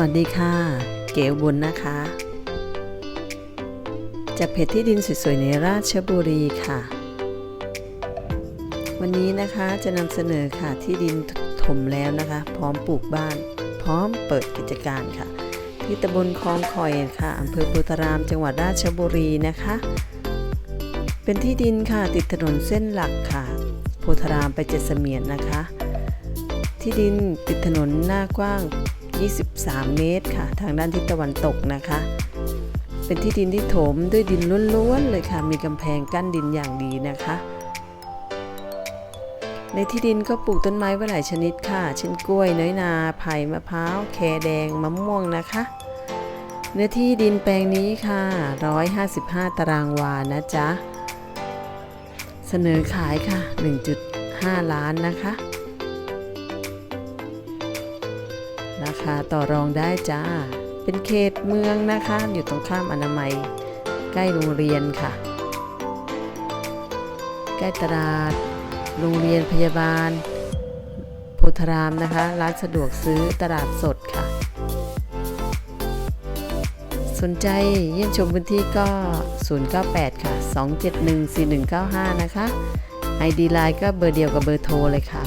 วัสดีค่ะ เก๋บุญนะคะ จากเพจที่ดินสวยๆในราชบุรีค่ะ วันนี้นะคะจะนำเสนอค่ะที่ดินถมแล้วนะคะ พร้อมปลูกบ้าน พร้อมเปิดกิจการค่ะ ที่ตำบลคลองคอยค่ะอำเภอโพธาราม จังหวัดราชบุรีนะคะ เป็นที่ดินค่ะติดถนนเส้นหลักค่ะโพธารามไปเจ็ดเสมียนนะคะ ที่ดินติดถนนหน้ากว้าง 23 เมตรค่ะ ทางด้านทิศตะวันตกนะคะ เป็นที่ดินที่โถมด้วยดินล้วนๆเลยค่ะ มีกำแพงกั้นดินอย่างดีนะคะ ในที่ดินก็ปลูกต้นไม้ไว้หลายชนิดค่ะ เช่นกล้วย น้อยนา ไผ่มะพร้าว แคแดง มะม่วงนะคะ เนื้อที่ดินแปลงนี้ค่ะ 155 ตารางวานะจ๊ะ เสนอขายค่ะ 1.5 ล้านนะคะ คาต่อรองได้จ้า เป็นเขตเมืองนะคะ อยู่ตรงข้ามอนามัย ใกล้โรงเรียนค่ะ ใกล้ตลาด โรงเรียนพยาบาลโพธารามนะคะ ร้านสะดวกซื้อตลาดสดค่ะ สนใจเยี่ยมชมพื้นที่ก็ 098 ค่ะ 2714195 นะคะ ID Line ก็เบอร์เดียวกับเบอร์โทรเลยค่ะ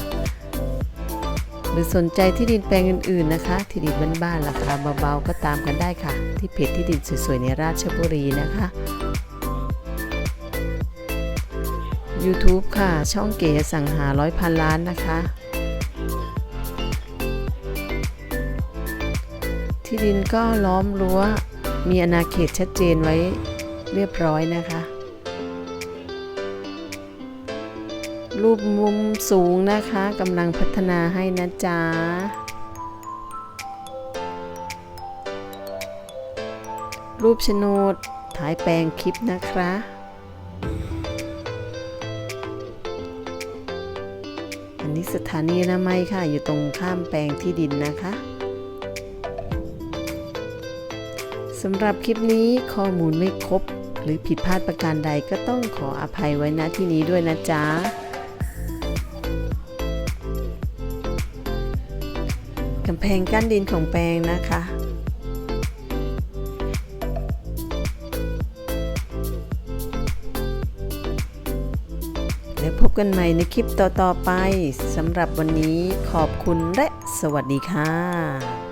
หรือสนใจที่ดินแปลงอื่นๆนะคะ ที่ดินบ้านๆราคาเบาๆก็ตามกันได้ค่ะ ที่เพจที่ดินสวยๆในราชบุรีนะคะ YouTube ค่ะ ช่องเก๋สังหาร้อยพันล้านนะคะ ที่ดินก็ล้อมรั้วมีอาณาเขตชัดเจนไว้เรียบร้อยนะคะ รูปมุมสูงนะคะกำลังพัฒนาให้นะจ๊ะรูปโฉนดถ่ายแปลงคลิปนะคะอันนี้สถานีอนามัยค่ะ อยู่ตรงข้ามแปลงที่ดินนะคะสำหรับคลิปนี้ข้อมูลไม่ครบ หรือผิดพลาดประการใดก็ต้องขออภัยไว้ณที่นี้ด้วยนะจ๊ะ กำแพงกั้นดินของแปลงนะคะ แล้วพบกันใหม่ในคลิปต่อ ๆ ไปสำหรับวันนี้ขอบคุณและสวัสดีค่ะ